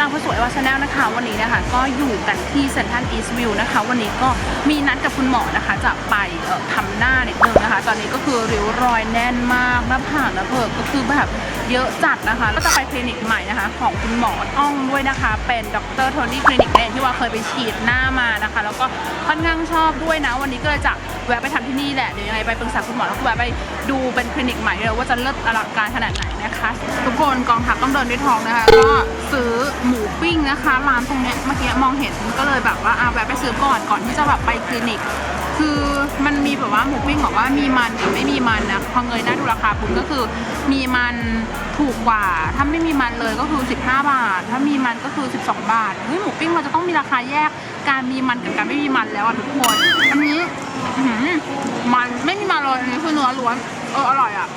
ราผู้สวยวาชาแนลนะคะ วันนี้นะคะก็อยู่กันที่เซนทรัลอีสต์วิวนะคะ วันนี้ก็มีนัดกับคุณหมอนะคะ จะไปเอ่อทำหน้านิดนึงนะคะ ตอนนี้ก็คือริ้วรอยแน่นมากหน้าผากน้าเพิกก็คือแบบเยอะจัดนะคะ ก็จะไปคลินิกใหม่นะคะ ของคุณหมออ้องด้วยนะคะ เป็นดรโทนี่คลินิกเองที่ว่าเคยไปฉีดหน้ามานะคะ แล้วก็ค่อนข้างชอบด้วยนะ วันนี้ก็เลยจะแวะไปทำที่นี่แหละ เดี๋ยวยังไงไปปรึกษาคุณหมอแล้วก็แวะไปดูเป็นคลินิกใหม่เลยว่าจะเลิศอลังการขนาดไหนนะคะ ทุกคนกองทัพต้องเดินด้วยทองนะคะ ก็ซื้อหมูปิ้งนะคะ ร้านตรงเนี้ยเมื่อกี้มองเห็นก็เลยแบบว่าอะแวะไปซื้อก่อนก่อนที่จะแบบไปคลินิก คือมันมีแบบว่าหมูปิ้งบอกว่ามีมันกับไม่มีมันนะพอเงยหน้าดูราคาปุ๊บก็คือ มีมันถูกกว่า ถ้าไม่มีมันเลยก็คือ 15 บาท ถ้ามีมันก็คือ 12 บาทเฮ้ยหมูปิ้งมันจะต้องมีราคาแยกการมีมันกับการไม่มีมันแล้วอะทุกคนอันนี้มันไม่มีมันเลยอันนี้คือเนื้อล้วนเอออร่อยอะ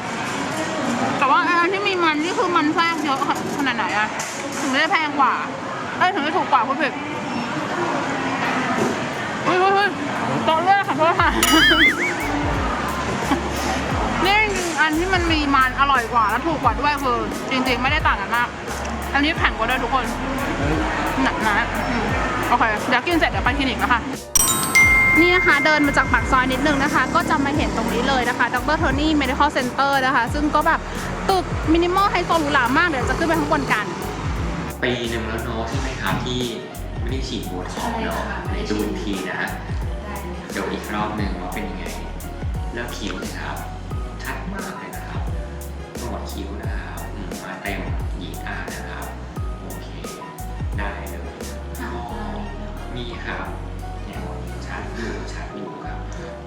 แต่ว่าอันที่มีมันนี่คือมันแทรกเยอะขนาดไหนอะ ถึงได้แพงกว่าเอ้ยถึงได้ถูกกว่าพูดผิดเฮ้ยเฮ้ยเฮ้ยโต๊ะเลือกค่ะโทษค่ะนี่อันที่มันมีมันอร่อยกว่าและถูกกว่าด้วยคือจริง ๆ ไม่ได้ต่างกันมาก อันนี้แข็งกว่าด้วยทุกคนหนักนะโอเคเดี๋ยวกินเสร็จเดี๋ยวไปคลินิกนะคะนี่นะคะเดินมาจากปากซอยนิดนึงนะคะ ก็จะมาเห็นตรงนี้เลยนะคะดรโทนี่ medical center นะคะ ซึ่งก็แบบตึกมินิมอลไฮโซหรูหรามาก เดี๋ยวจะขึ้นไปข้างบนกัน ปีหนึ่งแล้วเนาะใช่ไหมครับที่ไม่ได้ฉีดโบท็อกซ์เนาะใช่ค่ะในดูอีกทีนะเดี๋ยวอีกรอบหนึ่งว่าเป็นยังไงเลือกคิ้วนะครับ ชัดมากเลยนะครับหนวดคิ้วนะครับอืมมาเต็มหยีตานะครับ โอเค ได้เลยก็มีครับเนี่ยชัดอยู่ชัดอยู่ครับ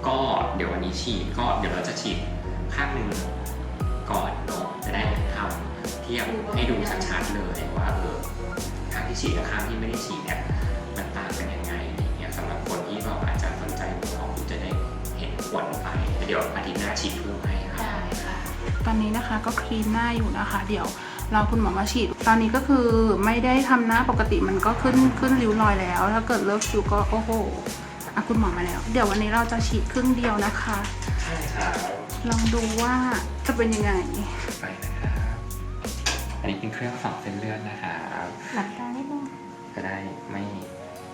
ก็เดี๋ยววันนี้ฉีดก็เดี๋ยวเราจะฉีดข้างหนึ่งก่อนเนาะจะได้ทำเทียบให้ดูชัดๆเลยว่าเออข้างที่ ฉีดกับข้างที่ไม่ได้ฉีดเนี่ยมันต่างกันยังไงอย่างเงี้ยสำหรับคนที่เราอาจจะสนใจโบท็อกซ์จะได้เห็นผลไปเดี๋ยวอาทิตย์หน้าฉีดเพิ่มให้ครับตอนนี้นะคะก็คลีนหน้าอยู่นะคะ เดี๋ยวเราคุณหมอมาฉีด ตอนนี้ก็คือไม่ได้ทำหน้าปกติมันก็ขึ้นขึ้นริ้วรอยแล้ว ถ้าเกิดเลิกคิวก็โอ้โหอะคุณหมอมาแล้ว เดี๋ยววันนี้เราจะฉีดครึ่งเดียวนะคะ ใช่ครับลองดูว่าจะเป็นยังไง ไปนะครับ อันนี้เป็นเครื่องส่องเส้นเลือดนะครับหลับตานิดนึงจะได้ไม่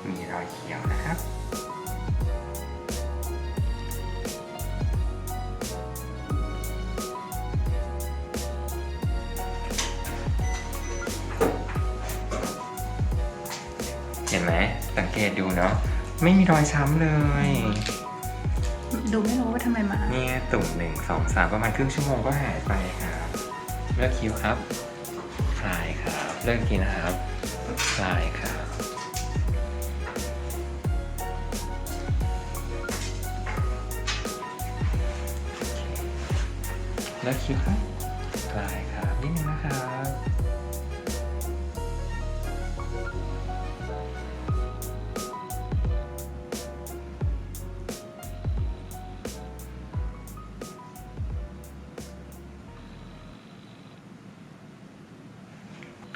มีรอยเขียวนะครับเห็นไหมสังเกตดูเนาะไม่มีรอยช้ำเลย ดูไม่รู้ว่าทำไมมานี่ตุ่มหนึ่งสองสามประมาณครึ่งชั่วโมงก็หายไปครับเลือกคิ้วครับ คลายครับ เลิกกินนะครับ คลายครับ เลิกคิวครับ คลายครับนิดนึงนะครับ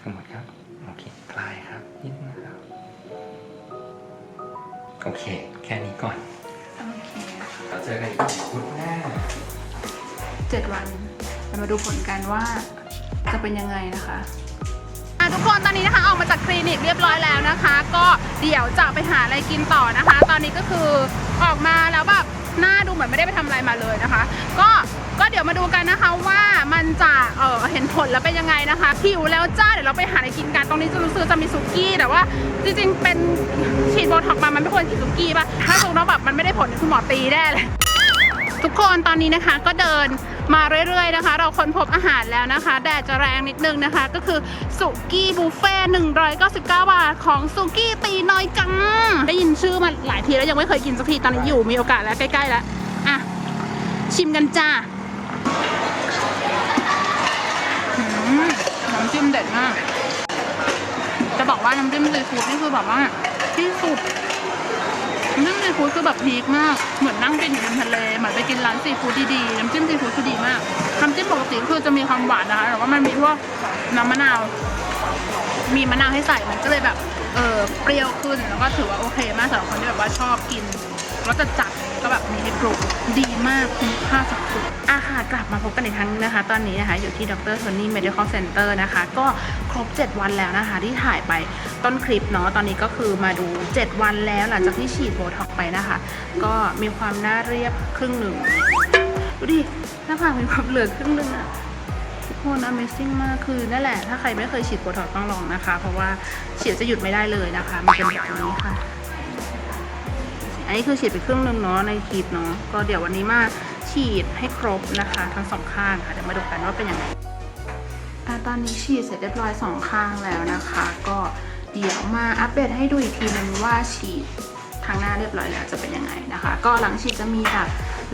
ทั้งหมดครับ โอเค คลายครับนิดนึงนะครับ โอเค แค่นี้ก่อนโอเคเราเจอกันอีกพุธหน้าเจ็ดวันเรามาดูผลกันว่าจะเป็นยังไงนะคะอะทุกคนตอนนี้นะคะออกมาจากคลินิกเรียบร้อยแล้วนะคะ ก็เดี๋ยวจะไปหาอะไรกินต่อนะคะ ตอนนี้ก็คือออกมาแล้วแบบหน้าดูเหมือนไม่ได้ไปทำอะไรมาเลยนะคะ ก็ก็เดี๋ยวมาดูกันนะคะว่ามัน จะเออเห็นผลแล้วเป็นยังไงนะคะหิวแล้วจ้าเดี๋ยวเราไปหาอะไรกินกันตรงนี้จะรู้สึกจะมีสุกี้แต่ว่าจริงๆ เป็นฉีดโบท็อกมามันไม่ควรกินสุกี้ป่ะถ้าสมมติว่าแบบมันไม่ได้ผลคุณหมอตีแน่เลยทุกคนตอนนี้นะคะก็เดินมาเรื่อยๆนะคะ เราค้นพบอาหารแล้วนะคะแดดจะแรงนิดนึงนะคะ ก็คือสุกี้บุฟเฟ่199 บาทของสุกี้ตีน้อยกังได้ยินชื่อมาหลายทีแล้วยังไม่เคยกินสักทีตอนนี้อยู่มีโอกาสแล้วใกล้ๆแล้วอะชิมกันจ้าอืมน้ำ จิ้มเด็ดมาก จะบอกว่าน้ำจิ้มซีฟู้ดนี่คือแบบว่าที่สุดน้ำจิ้มซีฟู้ดคือแบบพีคมาก เหมือนนั่งกินอยู่ริมทะเลเหมือนไปกินร้านซีฟู้ดดีๆ น้ำจิ้มซีฟู้ดคือดีมาก น้ำจิ้มปกติคือจะมีความหวานนะคะแต่ว่ามันมีพวกน้ำมะนาว มีมะนาวให้ใส่มันก็เลยแบบ เออเปรี้ยวขึ้นแล้วก็ถือว่าโอเคมากสำหรับคนที่แบบว่าชอบกินรสจัดๆ ก็แบบมีให้ปรุงดีมากคุ้มค่าสุดๆอาค่ะกลับมาพบกันอีกครั้งนะคะ ตอนนี้นะคะ อยู่ที่ดรโทนี่ medical center นะคะ ก็ครบ 7 วันแล้วนะคะ ที่ถ่ายไปต้นคลิปเนาะตอนนี้ก็คือมาดู 7 วันแล้วหลังจากที่ฉีดโบท็อกไปนะคะ ก็มีความหน้าเรียบครึ่งหนึ่งดูดิหน้าผากมีความเหลือครึ่งหนึ่งอะทุกคน Amazing มากคือนั่นแหละถ้าใครไม่เคยฉีดโบท็อกต้องลองนะคะ เพราะว่าฉีดจะหยุดไม่ได้เลยนะคะมันเป็นแบบนี้ค่ะ อันนี้คือฉีดไปครึ่งหนึงเนาะในคลิปเนาะก็เดี๋ยววันนี้มาฉีดให้ครบนะคะ ทั้งสองข้างค่ะเดี๋ยวมาดูกันว่าเป็นยังไงอตอนนี้ฉีดเสร็จเรียบร้อยสองข้างแล้วนะคะ ก็เดี๋ยวมาอัปเดตให้ดูอีกทีนึงว่าฉีดทางหน้าเรียบร้อยแล้วจะเป็นยังไงนะคะ ก็หลังฉีดจะมีแบบ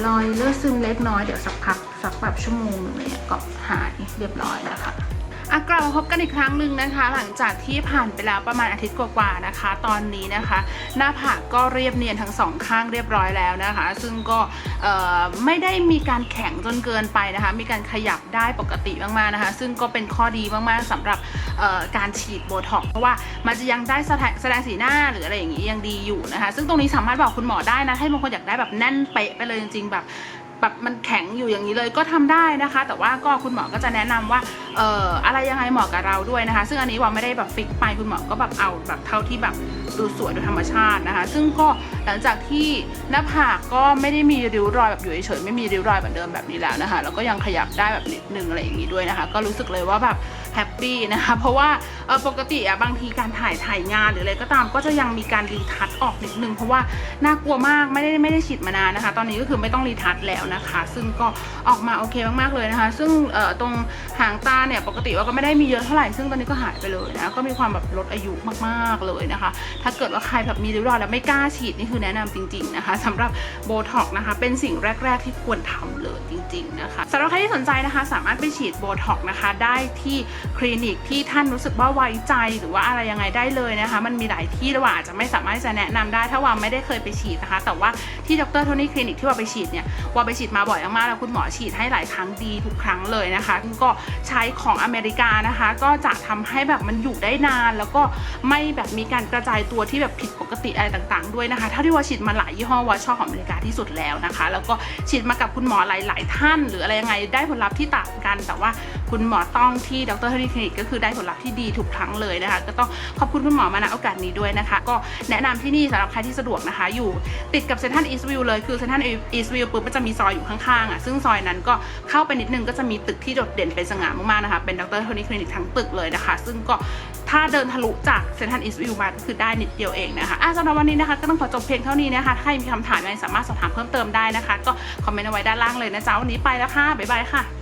รอยเลือดซึมเล็กน้อยเดี๋ยวสักพักสักแบบชั่วโมงหนึงเนี่ยก็หายเรียบร้อยแล้วค่ะ อะกลับมาพบกันอีกครั้งหนึ่งนะคะ หลังจากที่ผ่านไปแล้วประมาณอาทิตย์กว่าๆนะคะ ตอนนี้นะคะ หน้าผากก็เรียบเนียนทั้งสองข้างเรียบร้อยแล้วนะคะ ซึ่งก็ไม่ได้มีการแข็งจนเกินไปนะคะ มีการขยับได้ปกติมากๆนะคะ ซึ่งก็เป็นข้อดีมากๆสำหรับการฉีดโบท็อกเพราะว่ามันจะยังได้แสดงแสดงสีหน้าหรืออะไรอย่างนี้ยังดีอยู่นะคะ ซึ่งตรงนี้สามารถบอกคุณหมอได้นะให้บางคนอยากได้แบบแน่นเป๊ะไปเลยจริงๆแบบ แบบมันแข็งอยู่อย่างนี้เลยก็ทำได้นะคะ แต่ว่าก็คุณหมอก็จะแนะนำว่าเอ่ออะไรยังไงเหมาะกับเราด้วยนะคะ ซึ่งอันนี้ว่าไม่ได้แบบฟิกไปคุณหมอก็แบบเอาแบบเท่าที่แบบดูสวยดูธรรมชาตินะคะ ซึ่งก็หลังจากที่หน้าผากก็ไม่ได้มีริ้วรอยแบบอยู่เฉยๆไม่มีริ้วรอยแบบเดิมแบบนี้แล้วนะคะแล้วก็ยังขยับได้แบบนิดนึงอะไรอย่างนี้ด้วยนะคะ ก็รู้สึกเลยว่าแบบ แฮปปี้นะคะ เพราะว่าปกติอะบางทีการถ่ายถ่ายงานหรืออะไรก็ตามก็จะยังมีการรีทัชออกนิดนึง เพราะว่าน่ากลัวมากไม่ได้ไม่ได้ฉีดมานานนะคะ ตอนนี้ก็คือไม่ต้องรีทัชแล้วนะคะ ซึ่งก็ออกมาโอเคมากๆเลยนะคะ ซึ่งตรงหางตาเนี่ยปกติว่าก็ไม่ได้มีเยอะเท่าไหร่ซึ่งตอนนี้ก็หายไปเลยนะก็มีความแบบลดอายุมากๆเลยนะคะ ถ้าเกิดว่าใครแบบมีริ้วรอยแล้วไม่กล้าฉีดนี่คือแนะนำจริง ๆนะคะสำหรับโบท็อกนะคะ เป็นสิ่งแรก ๆ ที่ควรทำเลยจริง ๆ นะคะสำหรับใครที่สนใจนะคะ สามารถไปฉีดโบท็อกนะคะได้ที่คลินิกที่ท่านรู้สึกว่าไว้ใจหรือว่าอะไรยังไงได้เลยนะคะ มันมีหลายที่ระหว่าอาจจะไม่สามารถที่จะแนะนำได้ถ้าว่าไม่ได้เคยไปฉีดนะคะ แต่ว่าที่ดรโทนี่คลินิกที่ว่าไปฉีดเนี่ยว่าไปฉีดมาบ่อยมากๆแล้วคุณหมอฉีดให้หลายครั้งดีทุกครั้งเลยนะคะก็ใช้ของอเมริกานะคะ ก็จะทำให้แบบมันอยู่ได้นาน แล้วก็ไม่แบบมีการกระจายตัวที่แบบผิดปกติอะไรต่างๆ ด้วยนะคะเท่าที่ว่าฉีดมาหลายยี่ห้อว่าชอบของอเมริกาที่สุดแล้วนะคะ แล้วก็ฉีดมากับคุณหมอหลาย ๆ ท่าน หรืออะไรยังไงได้ผลลัพธ์ที่ต่างกัน แต่ว่าคุณหมอต้องที่ดรโทนี่คลินิกก็คือได้ผลลัพธ์ที่ดีทุกครั้งเลยนะคะ ก็ต้องขอบคุณคุณหมอมาณโอกาสนี้ด้วยนะคะ ก็แนะนำที่นี่สำหรับใครที่สะดวกนะคะ อยู่ติดกับเซนทันอีสต์วิวเลยคือเซนทันอีสต์วิวปุ๊บมันจะมีซอยอยู่ข้างๆอะซึ่งซอยนั้นก็เข้าไปนิดนึงก็จะมีตึกที่โดดเด่นเป็นสง่ามากๆนะคะเป็นดรโทนี่คลินิกทั้งตึกเลยนะคะ ซึ่งก็ถ้าเดินทะลุจากเซนทันอีสต์วิวมาก็คือได้นิดเดียวเองนะคะอะสำหรับวันนี้นะคะก็ต้องขอจบเพียงเท่านี้นะคะถ้าใครมีคำถามอะไรสามารถสอบถามเพิ่มเติมได้นะคะ ก็คอมเมนต์เอาไว้ด้านล่างเลยนะจ๊ะวันนี้ไปแล้วค่ะบ๊ายบายค่ะ